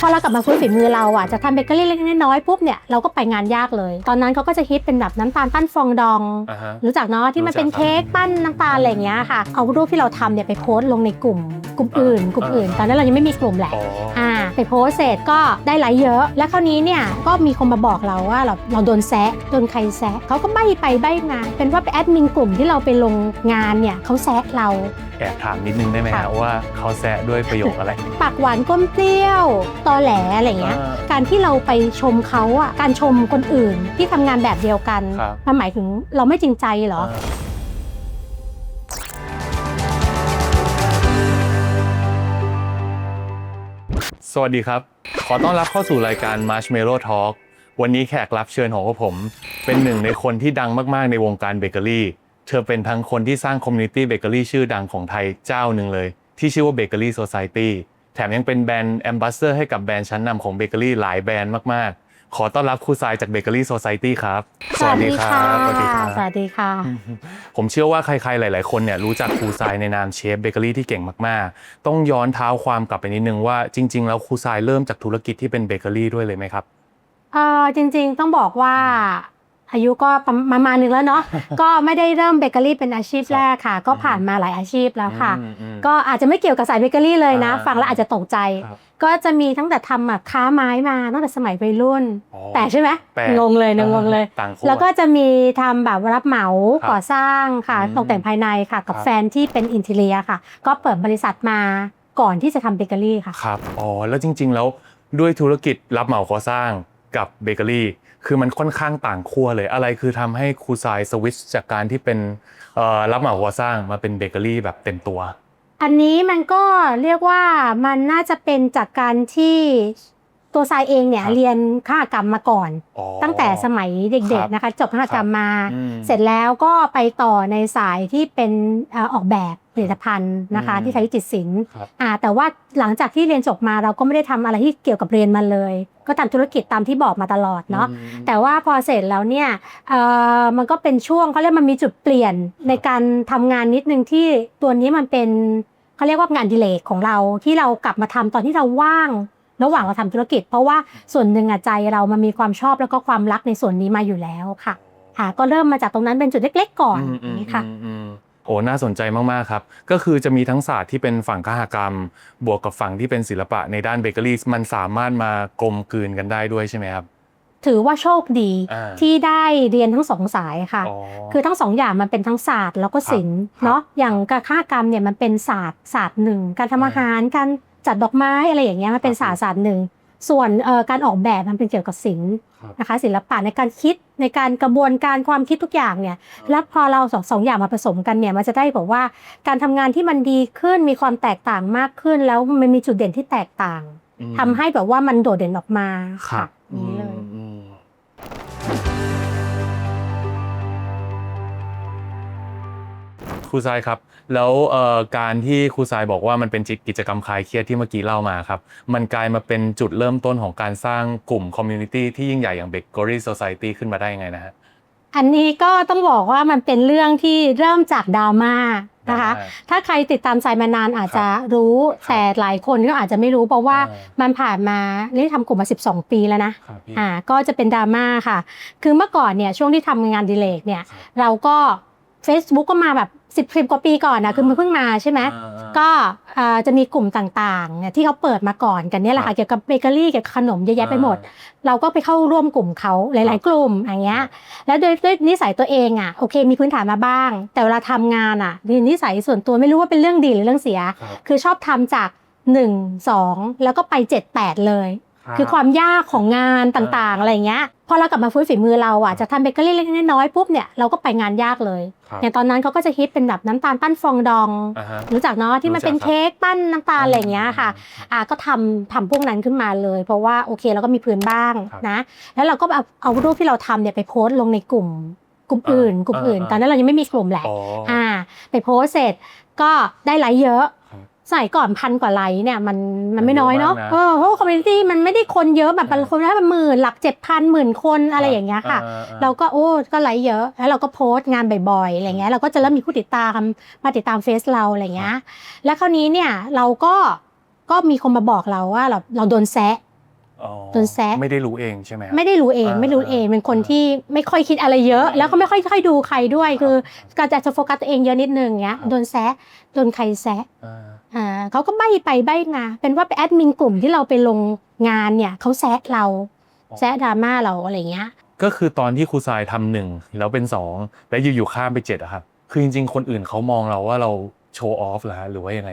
พอเรากลับมาฟื้นฝีมือเราอะจะทำเบเกอรี่เล็กๆน้อยๆปุ๊บเนี่ยเราก็ไปงานยากเลย ตอนนั้นเขาก็จะฮิตเป็นแบบน้ำตาลปั้นฟองดอง อ่าฮะ รู้จักเนาะที่มันเป็นรู้จักครับเค้กปั้นน้ำตาลอะไรอย่างเงี้ยค่ะ เอารูปที่เราทำเนี่ยไปโพสต์ลงในกลุ่ม กลุ่มอื่น กลุ่มอื่น ตอนนั้นเรายังไม่มีกลุ่มแหละ อ๋อ อ่า ไปโพสต์เสร็จก็ได้ไลค์เยอะ แล้วคราวนี้เนี่ยก็มีคนมาบอกเราว่าเราเราโดนแซะโดนใครแซะเขาก็ใบ้ไปใบ้มา เป็นว่าไปแอดมินกลุ่มที่เราไปลงงานเนี่ยเขาแซะเรา แอบถามนิดนึงได้ไหมค่ะฮะว่าเขาแซะด้วยประโยคอะไร ปากหวานก้มเปรี้ยว ตอแหลอะไรอย่างเงี้ยอ่าการที่เราไปชมเขาอะการชมคนอื่นที่ทำงานแบบเดียวกัน ครับ มันหมายถึงเราไม่จริงใจเหรอ อ่า วัสดีครับ ขอต้อนรับเข้าสู่รายการ Marshmallow Talk วันนี้แขกรับเชิญของผม เป็นหนึ่งในคนที่ดังมากๆในวงการเบเกอรี่ เธอเป็นทั้งคนที่สร้างคอมมูนิตี้เบเกอรี่ชื่อดังของไทยเจ้าหนึ่งเลย ที่ชื่อว่า Bakery Society แถมยังเป็นแบรนด์แอมบาสเดอร์ให้กับแบรนด์ชั้นนำของเบเกอรี่หลายแบรนด์มากๆ ขอต้อนรับครูทรายจาก Bakery Society ครับ สวัสดีค่ะสวัสดีครับสวัสดีค่ะ ผมเชื่อว่าใครๆ หลาย ๆ คนเนี่ยรู้จักครูทรายในนามเชฟเบเกอรี่ที่เก่งมากๆ ต้องย้อนเท้าความกลับไปนิดนึงว่าจริง ๆ แล้วครูทรายเริ่มจากธุรกิจที่เป็นเบเกอรี่ด้วยเลยไหมครับ เออจริงๆต้องบอกว่า อายุก็ประมาณนึงแล้วเนาะ ก็ไม่ได้เริ่มเบเกอรี่เป็นอาชีพแรกค่ะ ก็ผ่านมาหลายอาชีพแล้วค่ะอืมอืมก็อาจจะไม่เกี่ยวกับสายเบเกอรี่เลยนะอ่าฟังแล้วอาจจะตกใจครับก็จะมีตั้งแต่ทำแบบค้าไม้มาตั้งแต่สมัยวัยรุ่นอ๋อแต่ใช่ไหมแปลกงงเลยนะงงเลยต่างขั้แล้วก็จะมีทำแบบรับเหมาครับก่อสร้างค่ะอืมตกแต่งภายในค่ะกับครับแฟนที่เป็นอินเทเลียค่ะ ก็เปิดบริษัทมาก่อนที่จะทำเบเกอรี่ค่ะ ครับ อ๋อ แล้วจริง ๆ แล้วด้วยธุรกิจรับเหมาก่อสร้าง กับเบเกอรี่คือมันค่อนข้างต่างขั้วเลย อะไรคือทำให้ครูซายสวิชจากการที่เป็นรับเหมาก่อสร้างมาเป็นเบเกอรี่แบบเต็มตัว อันนี้มันก็เรียกว่ามันน่าจะเป็นจากการที่ ตัวทรายเองเนี่ยครับเรียนข้ากรรมมาก่อน อ๋อ ตั้งแต่สมัยเด็กครับๆนะคะ จบข้ากรรมมา อืมเสร็จแล้วก็ไปต่อในสายที่เป็นเอ่อออกแบบผลิตภัณฑ์นะคะ อืม ที่ใช้จิตศิลป์ครับ อ่าแต่ว่าหลังจากที่เรียนจบมาเราก็ไม่ได้ทำอะไรที่เกี่ยวกับเรียนมาเลย ก็ทำธุรกิจตามที่บอกมาตลอดเนาะ อืม แต่ว่าพอเสร็จแล้วเนี่ยเอ่อมันก็เป็นช่วงเขาเรียกมันมีจุดเปลี่ยนในการทำงานนิดนึงที่ตัวนี้มันเป็นเขาเรียกว่างานอดิเลกของเราที่เรากลับมาทำตอนที่เราว่าง ระหว่างเราทำธุรกิจ เพราะว่าส่วนหนึ่งอะใจเรามันมีความชอบแล้วก็ความรักในส่วนนี้มาอยู่แล้วค่ะค่ะก็เริ่มมาจากตรงนั้นเป็นจุดเล็ก ๆ ก่อนอืมอย่างนี้ค่ะอืมอืมโอ้น่าสนใจมาก ๆ ครับ ก็คือจะมีทั้งศาสตร์ที่เป็นฝั่งคหกรรม บวกกับฝั่งที่เป็นศิลปะในด้านเบเกอรี่มันสามารถมากลมกลืนกันได้ด้วยใช่ไหมครับถือว่าโชคดีอ่าที่ได้เรียนทั้งสองสายค่ะอ๋อคือทั้งสองอย่างมันเป็นทั้งศาสตร์แล้วก็ศิลป์ครับเนาะอย่างการฆ่ากรรมเนี่ยมันเป็นศาสตร์ศาสตร์หนึ่ง การทำอาหารการ จัดดอกไม้อะไรอย่างเงี้ยมันเป็นครับศาสตร์ศาสตร์หนึ่ง ส่วนเอ่อการออกแบบมันเป็นเกี่ยวกับศิลป์ครับนะคะศิลปะในการคิดในการกระบวนการความคิดทุกอย่างเนี่ยแล้วพอเราสองสองอย่างมาผสมกันเนี่ยมันจะได้บอกว่าการทำงานที่มันดีขึ้นมีความแตกต่างมากขึ้น แล้วมันมีจุดเด่นที่แตกต่างอืมทำให้แบบว่ามันโดดเด่นออกมาครับอย่างนี้เลย ครูทรายครับ แล้วเอ่อการที่ครูทรายบอกว่ามันเป็นกิจกรรมคลายเครียดที่เมื่อกี้เล่ามาครับ มันกลายมาเป็นจุดเริ่มต้นของการสร้างกลุ่มคอมมูนิตี้ที่ยิ่งใหญ่อย่าง Bakery Society ขึ้นมาได้ยังไงนะฮะอันนี้ก็ต้องบอกว่ามันเป็นเรื่องที่เริ่มจากดราม่านะคะดราม่าถ้าใครติดตามสายมานานอาจจะรู้ครับแต่หลายคนก็อาจจะไม่รู้เพราะว่าอ่ามันผ่านมานี่ทำกลุ่มมา 12 ปีแล้วนะครับพี่อ่า ก็จะเป็นดราม่าค่ะ คือเมื่อก่อนเนี่ยช่วงที่ทำงานดีเลกเนี่ยครับเราก็ Facebook ก็มาแบบ10 10กว่าปีก่อนนะคือมันเพิ่งมาใช่ไหมอ่าอ่าก็อ่าจะมีกลุ่มต่างๆเนี่ยที่เขาเปิดมาก่อนกันเนี่ยแหละครัค่ะบเกี่ยวกับเบเกอรี่เกี่ยวกับขนมเยอะแยะไปหมด เราก็ไปเข้าร่วมกลุ่มเขาหลาย ๆ กลุ่มอย่างเงี้ยแล้วโดยด้วยนิสัยตัวเองอะโอเค มีพื้นฐานมาบ้าง แต่เวลาทำงานอะนิสัยส่วนตัวไม่รู้ว่าเป็นเรื่องดีหรือเรื่องเสียครับคือชอบทำจาก1 2แล้วก็ไป7 8เลยรับ คือความยากของงานต่างๆ อะไรอย่างเงี้ยพอเรากลับมาฟื้นฝีมือเราอะจะทำเบเกอรี่เล็กๆน้อยๆปุ๊บเนี่ยเราก็ไปงานยากเลยครับอย่างตอนนั้นเขาก็จะฮิตเป็นแบบน้ำตาลปั้นฟองดองอ่าฮะรู้จักเนาะที่มันเป็นรู้จักครับเค้กปั้นน้ำตาลอะไรอย่างเงี้ยค่ะอ่าก็ทำทำพวกนั้นขึ้นมาเลย เพราะว่าโอเคเราก็มีพื้นบ้างครับนะแล้วเราก็เอาเอารูปที่เราทำเนี่ยไปโพสต์ลงในกลุ่มกลุ่มอื่นอ่ากลุ่มอื่นอ่าตอนนั้นเรายังไม่มีกลุ่มแหละอ๋ออ่า ไปโพสต์เสร็จก็ได้ไลค์เยอะครับ สมัยก่อนพันกว่าไลค์เนี่ยมันมันไม่น้อยเนาะเยอะมากนะเออเพราะคอมมูนิตี้มันไม่ได้คนเยอะแบบอ่าบางคนได้เป็นหมื่นหลักเจ็ดพันหมื่นคนอะไรอย่างเงี้ยค่ะอ่อ่เราก็โอ้ก็ไลค์เยอะ แล้วเราก็โพสต์งานบ่อยๆอะไรเงี้ยเราก็จะเริ่มมีผู้ติดตามมาติดตามเฟซเราอะไรเงี้ยแล้วคราวนี้เนี่ยเราก็ก็มีคนมาบอกเราว่าเราเราโดนแซะอ๋อโดนแซะไม่ได้รู้เองใช่ไหมครับไม่ได้รู้เองอ่าไม่รู้เองเป็นคนอ่าที่ไม่ค่อยคิดอะไรเยอะอ่าแล้วก็ไม่ค่อยค่อยดูใครด้วยครับคือก็จะจะโฟกัสตัวเองเยอะนิดนึงเงี้ยครับโดนแซะโดนใครแซะอ่าอ่า เขาก็ใบไปใบมา เป็นว่าเป็นแอดมินกลุ่มที่เราไปลงงานเนี่ยเขาแซะเราแซะดราม่าเราอะไรเงี้ย ก็คือตอนที่ครูทรายทำหนึ่งแล้วเป็นสองแล้วอยู่ๆข้ามไปเจ็ดอะครับ คือจริงๆ คนอื่นเขามองเราว่าเราโชว์ออฟเหรอฮะหรือว่ายังไง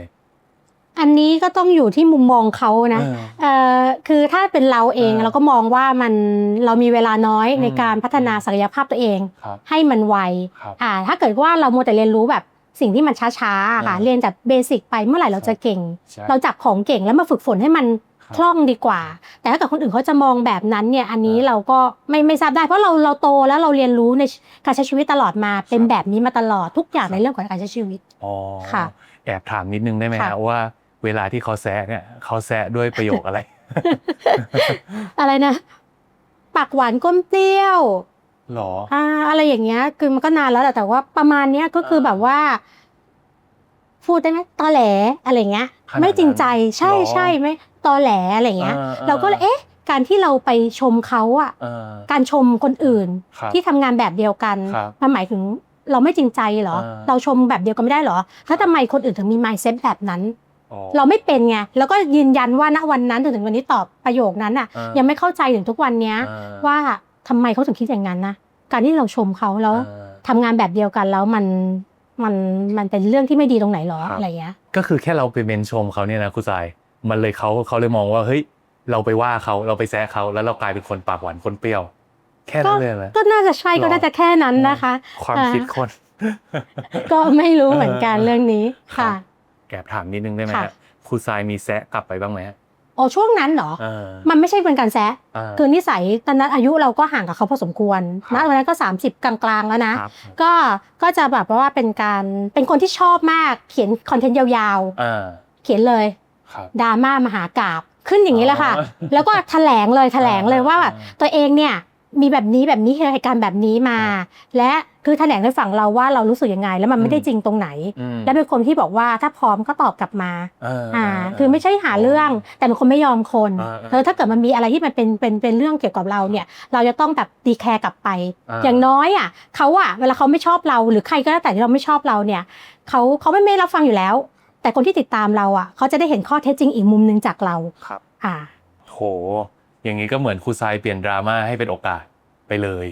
อันนี้ก็ต้องอยู่ที่มุมมองเขานะเออ เอ่อคือถ้าเป็นเราเองอ่าเราก็มองว่ามันเรามีเวลาน้อยอืม ในการพัฒนาศักยภาพตัวเอง ครับให้มันไวครับ อ่าถ้าเกิดว่าเรามัวแต่เรียนรู้แบบ สิ่งที่มันช้าๆอะค่ะอ่าเรียนจากเบสิกไปเมื่อไหร่เราจะเก่งใช่เราจับของเก่งแล้วมาฝึกฝนให้มันครับคล่องดีกว่า แต่ถ้าเกิดคนอื่นเขาจะมองแบบนั้นเนี่ยอันนี้อ่าเราก็ไม่ไม่ทราบได้ เพราะเราเราโตแล้วเราเรียนรู้ในการใช้ชีวิตตลอดมา เป็นครับแบบนี้มาตลอดทุกอย่างครับในเรื่องของการใช้ชีวิตอ๋อค่ะ แอบถามนิดนึงได้ไหมค่ะฮะว่าเวลาที่เขาแซะเนี่ยเขาแซะด้วยประโยคอะไร อะไรนะปากหวานก้มเปรี้ยว หรออ่าอะไรอย่างเงี้ย คือมันก็นานแล้วแหละแต่ว่าประมาณเนี้ยก็คืออ่าแบบว่า พูดได้ไหมตอแหลอะไรเงี้ย ขนาดนั้นไม่จริงใจใช่หรอ ใช่ไม่ตอแหลอะไรเงี้ยอ่าเราก็เลยเอ๊ะ การที่เราไปชมเขาอะเออการชมคนอื่นครับ ที่ทำงานแบบเดียวกันครับมันหมายถึงเราไม่จริงใจเหรอ อ่า เราชมแบบเดียวกันไม่ได้เหรอแล้วทำไมคนอื่นถึงมี mindset แบบนั้น อ๋อ เราไม่เป็นไงแล้วก็ยืนยันว่าณวันนั้นจนถึงวันนี้ตอบประโยคนั้นอะอ่ายั ยังไม่เข้าใจถึงทุกวันเนี้ย อ่า ว่า ทำไมเขาถึงคิดอย่างนั้นนะการที่เราชมเขาแล้วอ่าทำงานแบบเดียวกันแล้วมันมันมันเป็นเรื่องที่ไม่ดีตรงไหนหรอครับอะไรเงี้ยก็คือแค่เราไปเมนชมเขาเนี่ยนะครูทรายมันเลยเขาเขาเลยมองว่าเฮ้ยเราไปว่าเขาเราไปแซะเขาแล้วเรากลายเป็นคนปากหวานคนเปรี้ยว แค่นั้นเลยนะก็น่าจะใช่หรอก็น่าจะแค่นั้นนะคะ ความอ่าคิดคน ก็ไม่รู้เหมือนกันเออเรื่องนี้ครัค่ะบแอบถามนิดนึงได้ไหมค่ะฮะครูทรายมีแซะกลับไปบ้างไหมฮะ โอ้ช่วงนั้นเหรอเออมันไม่ใช่เป็นการแซะอ่าคือนิสัยตอนนั้นอายุเราก็ห่างกับเขาพอสมควรครับนะวันนั้นก็ 30 กลางๆแล้วนะครับก็ก็จะแบบว่าเป็นการเป็นคนที่ชอบมากเขียนคอนเทนต์ยาวอ่าๆเขียนเลยครับดราม่ามหากราบขึ้นอย่างนี้แหละค่ะอ๋อแล้วก็แถลงเลยแถลงเลยว่าแบบอ่าตัวเองเนี่ย มีแบบนี้แบบนี้เหตุการณ์แบบนี้มา และคือแถลงให้ฝั่งเราว่าเรารู้สึกยังไง แล้วมันไม่ได้อืมจริงตรงไหนอืมและเป็นคนที่บอกว่าถ้าพร้อมก็ตอบกลับมาเอออ่าเคือไม่ใช่หาเรื่อง แต่เป็นคนไม่ยอมคนอ่าเออถ้าเกิดมันมีอะไรที่มันเป็นเป็นเป็นเรื่องเกี่ยวกับเราเนี่ย เราจะต้องแบบดีแคร์กลับไปอ่าอย่างน้อยอะเขาอะเวลาเขาไม่ชอบเราหรือใครก็แล้วแต่ที่เราไม่ชอบเราเนี่ยเขาเขาไม่ไม่รับฟังอยู่แล้ว แต่คนที่ติดตามเราอะเขาจะได้เห็นข้อเท็จจริงอีกมุมหนึ่งจากเราครับอ่าโห อย่างนี้ก็เหมือนครูทรายเปลี่ยนดราม่าให้เป็นโอกาสไปเลย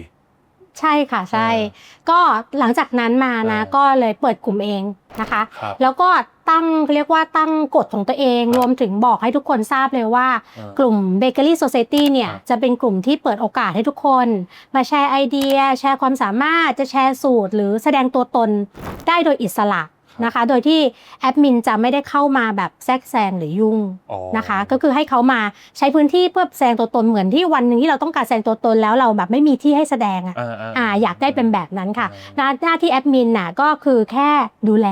ใช่ค่ะใช่เออก็หลังจากนั้นมานะเออก็เลยเปิดกลุ่มเองนะคะครับแล้วก็ตั้งเรียกว่าตั้งกฎของตัวเองครับรวมถึงบอกให้ทุกคนทราบเลยว่าเออกลุ่ม Bakery Society เนี่ยครับจะเป็นกลุ่มที่เปิดโอกาสให้ทุกคน มาแชร์ไอเดีย แชร์ความสามารถจะแชร์สูตร หรือแสดงตัวตนได้โดยอิสระ นะคะ โดยที่แอดมินจะไม่ได้เข้ามาแบบแทรกแซงหรือยุ่งอ๋อนะคะ ก็คือให้เขามาใช้พื้นที่เพื่อแสดงตัวตนเหมือนที่วันหนึ่งที่เราต้องการแสดงตัวตนแล้วเราแบบไม่มีที่ให้แสดงอะอ่าอ่าอยากได้เป็นแบบนั้นค่ะอ่าหน้าหน้าที่แอดมินน่ะก็คือแค่ดูแล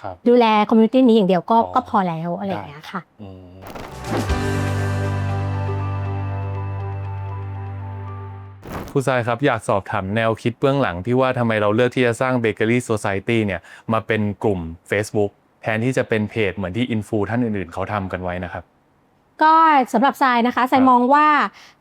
ครับดูแลคอมมูนิตี้นี้อย่างเดียวก็อ๋อก็พอแล้วอะไรอย่างเงี้ยค่ะ ครูทรายครับ อยากสอบถามแนวคิดเบื้องหลังที่ว่าทำไมเราเลือกที่จะสร้าง Bakery Society เนี่ยมาเป็นกลุ่ม Facebook แทนที่จะเป็นเพจเหมือนที่อินฟูท่านอื่นๆ เขาทำกันไว้นะครับ ก็สำหรับทรายนะคะทรายมองว่า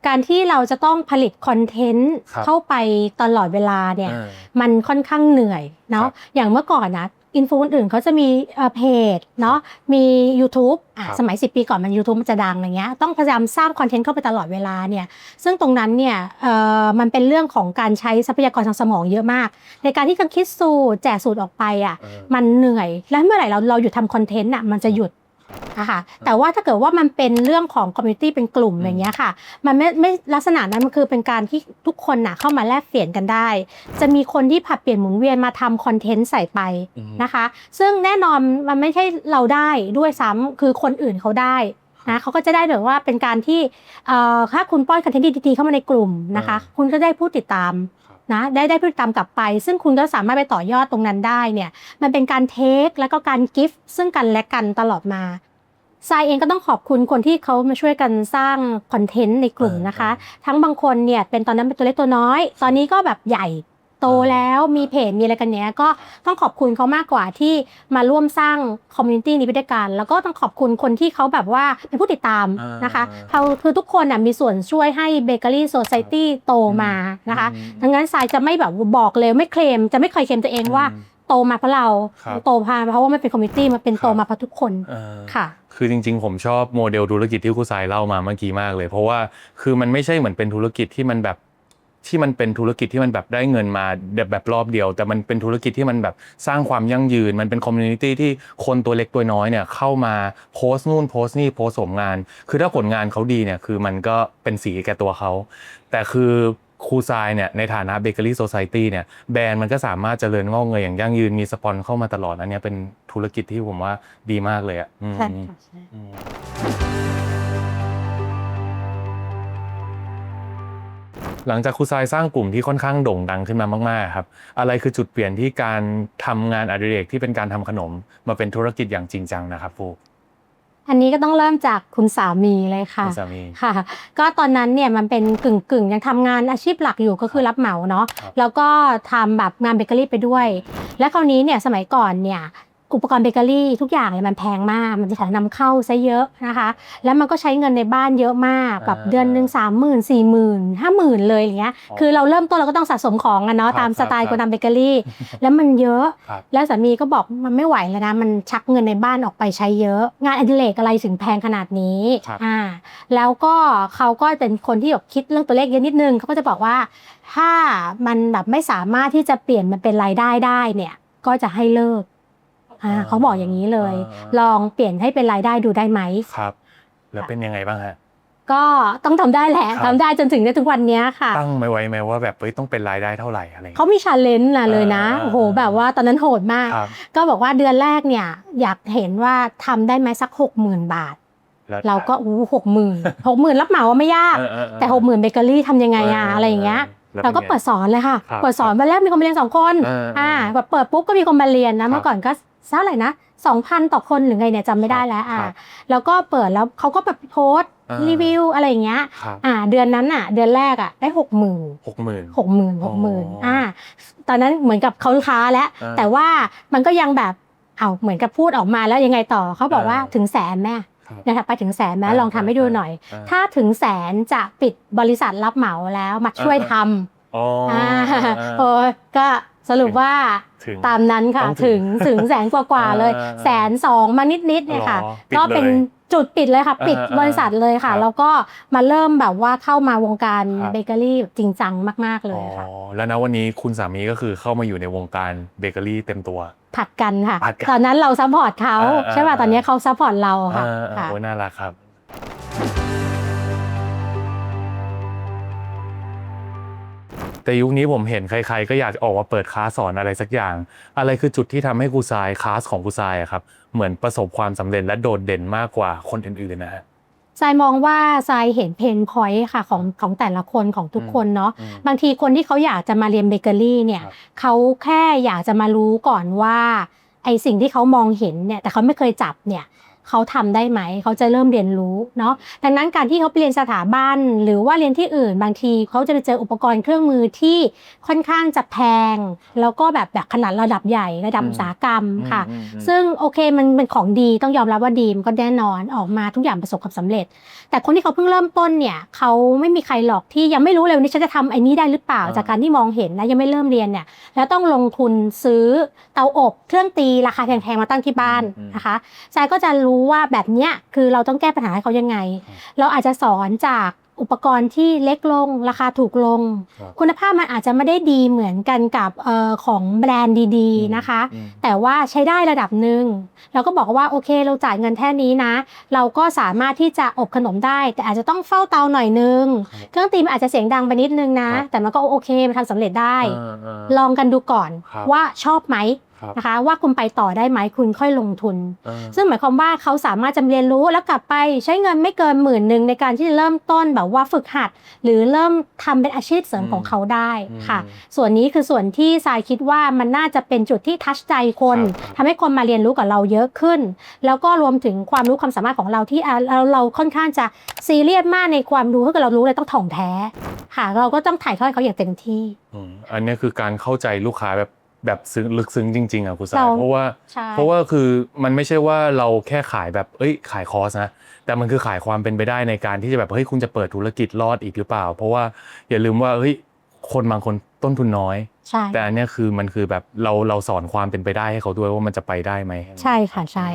การที่เราจะต้องผลิตคอนเทนต์ครับเข้าไปตลอดเวลาเนี่ย อ่ามันค่อนข้างเหนื่อยเนาะครับอย่างเมื่อก่อนนะ อินฟูคนอื่นเขาจะมีเอ่อเพจเนาะมี YouTube อะครับสมัย 10 ปีก่อนมัน YouTube มันจะดังอะไรเงี้ยต้องพยายามสร้างคอนเทนต์เข้าไปตลอดเวลาเนี่ยซึ่งตรงนั้นเนี่ยเอ่อมันเป็นเรื่องของการใช้ทรัพยากรทางสมองเยอะมาก ในการที่จะคิดสูตรแจกสูตรออกไปอะเออมันเหนื่อย แล้วเมื่อไหร่เราเราหยุดทำคอนเทนต์อะมันจะหยุด อะค่ะแต่ว่าถ้าเกิดว่ามันเป็นเรื่องของคอมมูนิตี้เป็นกลุ่มอืมอย่างเงี้ยค่ะ มันไม่ไม่ลักษณะนั้นมันคือเป็นการที่ทุกคนน่ะเข้ามาแลกเปลี่ยนกันได้ จะมีคนที่ผัดเปลี่ยนหมุนเวียนมาทำคอนเทนต์ใส่ไปอืมนะคะ ซึ่งแน่นอนมันไม่ใช่เราได้ด้วยซ้ำคือคนอื่นเขาได้นะเขาก็จะได้แบบว่าเป็นการที่เอ่อถ้าคุณป้อนคอนเทนต์ดีๆเข้ามาในกลุ่มนะคะ คุณก็ได้ผู้ติดตามครับ นะได้ได้พฤติกรรมกลับไป ซึ่งคุณก็สามารถไปต่อยอดตรงนั้นได้เนี่ยมันเป็นการเทคแล้วก็การกิฟต์ซึ่งกันและกันตลอดมาทรายเองก็ต้องขอบคุณคนที่เขามาช่วยกันสร้างคอนเทนต์ในกลุ่มนะคะ ทั้งบางคนเนี่ยเป็นตอนนั้นเป็นตัวเล็กตัวน้อย ตอนนี้ก็แบบใหญ่ โตแล้วมีเพจมีอะไรกันเนี้ยก็ต้องขอบคุณเขามากกว่าที่มาร่วมสร้างคอมมูนิตี้นี้ไปด้วยกันแล้วก็ต้องขอบคุณคนที่เขาแบบว่าเป็นผู้ติดตามอ่านนะคะเขาคือทุกคนน่ะมีส่วนช่วยให้เบเกอรี่โซซ i ตี้โตมานะคะอืมดังนั้นสายจะไม่แบบบอกเลยไม่เคลมจะไม่เคยเคลมตัวเองว่าอืมโตมาเพราะเราครับโตมาเพราะว่ามันเป็นคอมมิตี้มันเป็นครับโตมาเพราะทุกคนเออค่ะ คือจริง ๆ ผมชอบโมเดลธุรกิจที่ครูสายเล่ามาเมื่อกี้มากเลย เพราะว่าคือมันไม่ใช่เหมือนเป็นธุรกิจที่มันแบบ ที่มันเป็นธุรกิจที่มันแบบได้เงินมาแบบแบบรอบเดียว แต่มันเป็นธุรกิจที่มันแบบสร้างความยั่งยืน มันเป็นคอมมูนิตี้ที่คนตัวเล็กตัวน้อยเนี่ยเข้ามาโพสต์นู่นโพสต์นี่โพสต์สมงาน คือถ้าผลงานเขาดีเนี่ยคือมันก็เป็นสีแก่ตัวเขา แต่คือครูทรายเนี่ยในฐานะเบเกอรี่โซซ i ตี้เนี่ยแบรนด์มันก็สามารถเจริญงอกเงยอย่างยั่งยืนมีสปอนเข้ามาตลอดอันเนี้ยเป็นธุรกิจที่ผมว่าดีมากเลยอะอืมใช่ค่ะ หลังจากครูทรายสร้างกลุ่มที่ค่อนข้างโด่งดังขึ้นมามากๆครับอะไรคือจุดเปลี่ยนที่การทำงานอดิเรกที่เป็นการทำขนม มาเป็นธุรกิจอย่างจริงจังนะครับฟูอันนี้ก็ต้องเริ่มจากคุณสามีเลยค่ะคุณสามีค่ะ ก็ตอนนั้นเนี่ยมันเป็นกึ่งกึ่งๆยังทำงานอาชีพหลักอยู่ก็คือรับเหมาเนาะครับแล้วก็ทำแบบงานเบเกอรี่ไปด้วย และคราวนี้เนี่ยสมัยก่อนเนี่ย อุปกรณ์เบเกอรี่ทุกอย่างเลยมันแพงมาก มันจะนำเข้าซะเยอะนะคะ แล้วมันก็ใช้เงินในบ้านเยอะมากแบบเดือนหนึ่งสามหมื่นสี่หมื่นห้าหมื่นเลยอย่างเงี้ย คือเราเริ่มต้นเราก็ต้องสะสมของอะเนาะครับตามสไตล์ครับคนทำเบเกอรี่ แล้วมันเยอะครับแล้วสามีก็บอกมันไม่ไหวแล้วนะมันชักเงินในบ้านออกไปใช้เยอะ งานอดิเรกอะไรถึงแพงขนาดนี้ครับอ่าแล้วก็เขาก็เป็นคนที่แบบคิดเรื่องตัวเลขเยอะนิดนึงเขาก็จะบอกว่าถ้ามันแบบไม่สามารถที่จะเปลี่ยนมันเป็นรายได้ได้เนี่ยก็จะให้เลิก อ่าเขาบอกอย่างนี้เลยอ่าลองเปลี่ยนให้เป็นรายได้ดูได้ไหมครับ แล้วเป็นยังไงบ้างฮะก็ต้องทำได้แหละครับทำได้จนถึงในทุกวันเนี้ยค่ะ ตั้งไม่ไว้ไหมว่าแบบเฮ้ยต้องเป็นรายได้เท่าไหร่อะไรอย่างเขาเงี้ยมีชาเลนจ์นะเลยนะอ่าโอ้โหแบบว่าตอนนั้นโหดมากครับก็บอกว่าเดือนแรกเนี่ยอยากเห็นว่าทำได้ไหมสักหกหมื่นบาทแล้วเราก็อู้หกหมื่นหกหมื่นรับเหมาว่าไม่ยากเออเออเออแต่หกหมื่นเบเกอรี่ทำยังไงอะเออเอออะไรอย่างเงี้ยแล้วเราก็เป็นไงเปิดสอนเลยค่ะครับเปิดสอนวันแรกมีคนมาเรียนสองคนเออเอออ่อ่าแบบเปิดปุ๊บก็มีคนมาเรียนครันะบเมื่อก่อนก็ เท่าไหร่นะสองพันต่อคนหรือไงเนี่ยจำไม่ได้แล้วอ่าครับแล้วก็เปิดแล้วเขาก็แบบโพสต์อ่ารีวิวอะไรอย่างเงี้ยครับ อ่า เดือนนั้นอะ เดือนแรกอะได้หกหมื่นหกหมื่น หกหมื่นหกหมื่นอ๋ออ่อ่า ตอนนั้นเหมือนกับเขาค้าแล้ว อ่าแต่ว่ามันก็ยังแบบเอาเหมือนกับพูดออกมาแล้วยังไงต่อเขาบอกว่าอ่า ถึงแสนแม่ครับ นะคะไปถึงแสนแม่อ่าลองทำให้ดูหน่อย อ่าถ้าถึงแสนจะปิดบริษัทรับเหมาแล้วมาช่วยอ่าทำ อ๋ออ่าอ่า โอ้ยก็ สรุปว่าถึงตามนั้นค่ะต้องถึถึงงถึงแสนกว่าๆเลย อ่าแสนสองมานิดๆเนี่ยค่ะ หรอปิดก็เป็นเลยจุดปิดเลยค่ะ ปิดอ่าบริษัทเลยครัค่ะบแล้วก็มาเริ่มแบบว่าเข้ามาวงการครับ เบเกอรี่จริงจังมากๆเลยค่ะอ๋อแล้วนะวันนี้คุณสามีก็คือเข้ามาอยู่ในวงการเบเกอรี่เต็มตัว ผัดกันค่ะ ผัดกันตอนนั้นเราซัพพอร์ตเขาอ่าใช่ป่ะอ่าตอนนี้เขาซัพพอร์ตเราค่ะอ่าอ่าค่ะ โอ้ยน่ารักครับ แต่ยุคนี้ผมเห็นใครๆ ก็อยากจะออกมาเปิดคลาสสอนอะไรสักอย่าง อะไรคือจุดที่ทำให้กูซายคลาสของกูซายอะครับเหมือนประสบความสำเร็จและโดดเด่นมากกว่าคนอื่นๆนะฮะทรายมองว่าทรายเห็นเพนพอยต์ค่ะของของแต่ละคนของทุกคนเนาะอืมบางทีคนที่เขาอยากจะมาเรียนเบเกอรี่เนี่ยครับเขาแค่อยากจะมารู้ก่อนว่าไอสิ่งที่เขามองเห็นเนี่ยแต่เขาไม่เคยจับเนี่ย เขาทำได้ไหม เขาจะเริ่มเรียนรู้เนาะดังนั้นการที่เขาไปเรียนสถาบัน หรือว่าเรียนที่อื่น บางทีเขาจะไปเจออุปกรณ์เครื่องมือที่ค่อนข้างจะแพง แล้วก็แบบแบบขนาดระดับใหญ่ระดับอืมอุตสาหกรรมค่ะอืมอืมซึ่งโอเคมันเป็นของดีต้องยอมรับว่าดีมันก็แน่นอนออกมาทุกอย่างประสบความสำเร็จ แต่คนที่เขาเพิ่งเริ่มต้นเนี่ยเขาไม่มีใครหรอกที่ยังไม่รู้เลยวันนี้ฉันจะทำไอ้นี้ได้หรือเปล่าอ่าจากการที่มองเห็นนะยังไม่เริ่มเรียนเนี่ยแล้วต้องลงทุนซื้อเตาอบเครื่องตีราคาแพงๆมาตั้งที่บ้านนะคะทรายก็จะรู้ว่าแบบเนี้ยคือเราต้องแก้ปัญหาให้เขายังไง เราอาจจะสอนจากอุปกรณ์ที่เล็กลง ราคาถูกลงครับคุณภาพมันอาจจะไม่ได้ดีเหมือนกันกับเอ่อของแบรนด์ดีๆนะคะอืมแต่ว่าใช้ได้ระดับหนึ่งเราก็บอกว่าโอเคเราจ่ายเงินแค่นี้นะ เราก็สามารถที่จะอบขนมได้ แต่อาจจะต้องเฝ้าเตาหน่อยนึงครับเครื่องตีมันอาจจะเสียงดังไปนิดนึงนะครับแต่มันก็โอเคมันทำสำเร็จได้เออเออลองกันดูก่อนครับว่าชอบไหมครับ นะคะว่าคุณไปต่อได้ไหมคุณค่อยลงทุนเออซึ่งหมายความว่าเขาสามารถจะเรียนรู้แล้วกลับไปใช้เงินไม่เกินหมื่นหนึ่งในการที่จะเริ่มต้นแบบว่าฝึกหัด หรือเริ่มทำเป็นอาชีพเสริมอืมของเขาได้ค่ะอืมส่วนนี้คือส่วนที่ทรายคิดว่ามันน่าจะเป็นจุดที่ทัชใจคนครับทำให้คนมาเรียนรู้กับเราเยอะขึ้น แล้วก็รวมถึงความรู้ความสามารถของเราที่อะเราเราค่อนข้างจะซีเรียสมากในความรู้ถ้าเกิดเรารู้เลยต้องถ่องแท้ค่ะ เราก็ต้องถ่ายทอดเขาอย่างเต็มที่อืมอันเนี้ยคือการเข้าใจลูกค้าแบบ แบบซึ้งลึกซึ้งจริง ๆอะคุณสายเราเพราะว่าใช่ เพราะว่าคือมันไม่ใช่ว่าเราแค่ขายแบบเอ้ยขายคอร์สนะแต่มันคือขายความเป็นไปได้ในการที่จะแบบเฮ้ยคุณจะเปิดธุรกิจรอดอีกหรือเปล่า เพราะว่าอย่าลืมว่าเฮ้ยคนบางคนต้นทุนน้อย ใช่ แต่อันเนี้ยคือมันคือแบบเราเราสอนความเป็นไปได้ให้เขาด้วยว่ามันจะไปได้ไหม ใช่ค่ะใช่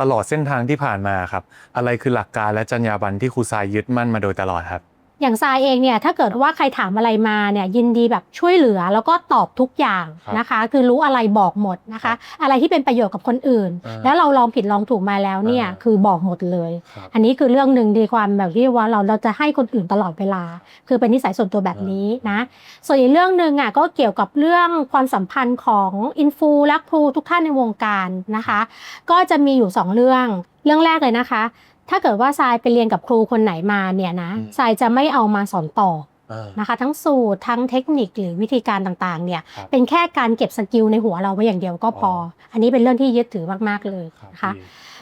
ตลอดเส้นทางที่ผ่านมาครับ อะไรคือหลักการและจรรยาบรรณที่ครูทรายยึดมั่นมาโดยตลอดครับ อย่างทรายเองเนี่ยถ้าเกิดว่าใครถามอะไรมาเนี่ยยินดีแบบช่วยเหลือแล้วก็ตอบทุกอย่างครับนะคะ คือรู้อะไรบอกหมดนะคะ อะไรที่เป็นประโยชน์กับคนอื่นอ่าแล้วเราลองผิดลองถูกมาแล้วเนี่ยอ่าคือบอกหมดเลยครับอันนี้คือเรื่องหนึ่งดีความแบบที่ว่าเราเราจะให้คนอื่นตลอดเวลา คือเป็นนิสัยส่วนตัวแบบนี้นะส่วนอีกเรื่องหนึ่งอะก็เกี่ยวกับเรื่องความสัมพันธ์ของอินฟูและครูทุกท่านในวงการนะคะ ก็จะมีอยู่สองเรื่องเรื่องแรกเลยนะคะ ถ้าเกิดว่าทรายไปเรียนกับครูคนไหนมาเนี่ยนะอืมทรายจะไม่เอามาสอนต่ออ่านะคะ ทั้งสูตรทั้งเทคนิคหรือวิธีการต่างๆ เนี่ยครับเป็นแค่การเก็บสกิลในหัวเราไว้อย่างเดียวก็พออออันนี้เป็นเรื่องที่ยึดถือมากๆเลยครับนะคะดี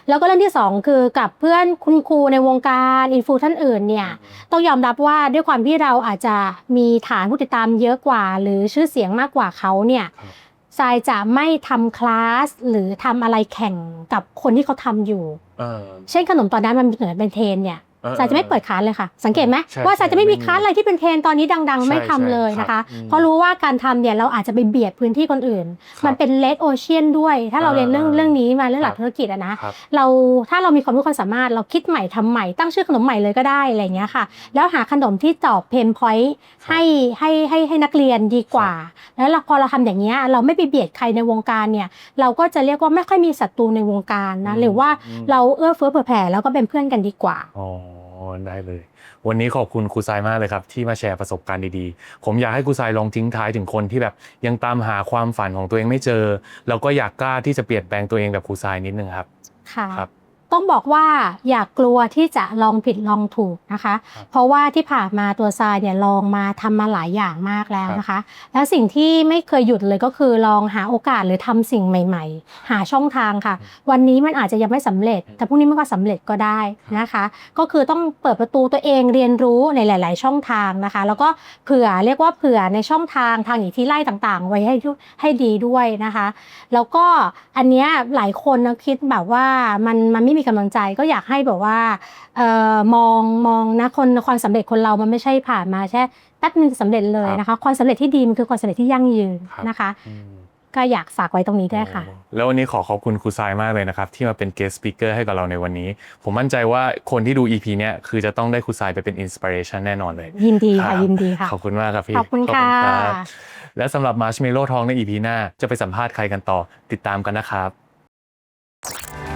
แล้วก็เรื่องที่สองคือกับเพื่อนคุณครูในวงการอินฟูท่านอื่นเนี่ยต้องยอมรับว่าด้วยความที่เราอาจจะมีฐานผู้ติดตามเยอะกว่า หรือชื่อเสียงมากกว่าเขาเนี่ยครับ ทรายจะไม่ทำคลาสหรือทำอะไรแข่งกับคนที่เขาทำอยู่เออเช่นขนมตอนนั้นมันเหมือนเป็นเทรนเนี่ย เออทรายจะไม่เปิดคลาสเลยค่ะ สังเกตไหมใช่ว่าทรายจะไม่มีใช่คลาสอะไรที่เป็นเทรนตอนนี้ดังๆใช่ไม่ทำใช่เลยนะครัคะบอืมเพราะรู้ว่าการทำเนี่ยเราอาจจะไปเบียดพื้นที่คนอื่นครับมันเป็นเลดโอเชียนด้วย ถ้าเราเรียนเรื่องอ่าเรื่องนี้มาเรื่องหลัคกรับธุรกิจอะนะครับเราถ้าเรามีความรู้ความสามารถเราคิดใหม่ทำใหม่ตั้งชื่อขนมใหม่เลยก็ได้อะไรอย่างเงี้ยค่ะ แล้วหาขนมที่ตอบเพนพอยต์ให้ให้ให้ให้นักเรียนดีกว่า แล้วเราพอเราทำอย่างเงี้ยเราไม่ไปเบียดใครในวงการเนี่ยเราก็จะเรียกว่าไม่ค่อยมีศัตรูในวงการนะอืมหรือว่าอืมเราเอื้อเฟื้อเผื่อแผ่แล้วก็เป็นเพื่อนกันดีกว่าอ๋อ ได้เลย วันนี้ขอบคุณครูทรายมากเลยครับ ที่มาแชร์ประสบการณ์ดีๆ ผมอยากให้ครูทรายลองทิ้งท้ายถึงคนที่แบบยังตามหาความฝันของตัวเองไม่เจอ แล้วก็อยากกล้าที่จะเปลี่ยนแปลงตัวเองแบบครูทรายนิดนึงครับค่ะครับ ต้องบอกว่าอย่ากกลัวที่จะลองผิดลองถูกนะคะครับเพราะว่าที่ผ่านมาตัวทรายเนี่ยลองมาทำมาหลายอย่างมากแล้วครับนะคะ แล้วสิ่งที่ไม่เคยหยุดเลยก็คือลองหาโอกาสหรือทำสิ่งใหม่ ๆ หาช่องทางค่ะ วันนี้มันอาจจะยังไม่สำเร็จ แต่พรุ่งนี้มันก็สำเร็จก็ได้นะคะ ก็คือต้องเปิดประตูตัวเองเรียนรู้ในหลาย ๆ ช่องทางนะคะ แล้วก็เผื่อเรียกว่าเผื่อในช่องทางทางอีกที่ไล่ต่างๆ ไว้ให้ทุให้ดีด้วยนะคะ แล้วก็อันเนี้ยหลายคนนะคิดแบบว่ามันมันไม่มีกำลังใจก็อยากให้แบบว่าเอ่อมองมองนะคนความสำเร็จคนเรามันไม่ใช่ผ่านมาแค่แป๊บนึงสำเร็จเลยนะคะ ความสำเร็จที่ดีมันคือความสำเร็จที่ยั่งยืนครับนะคะอืมก็อยากฝากไว้ตรงนี้ด้วยค่ะ แล้ววันนี้ขอขอบคุณครูทรายมากเลยนะครับ ที่มาเป็น guest speaker ให้กับเราในวันนี้ ผมมั่นใจว่าคนที่ดู EP เนี้ยคือจะต้องได้ครูทรายไปเป็น inspiration แน่นอนเลย ยินดีครัค่ะบยินดีค่ะขอบคุณมากครับพี่ขอบคุณค่ะรับและสำหรับ Marshmallow Talk ใน EP หน้าจะไปสัมภาษณ์ใครกันต่อติดตามกันนะครับ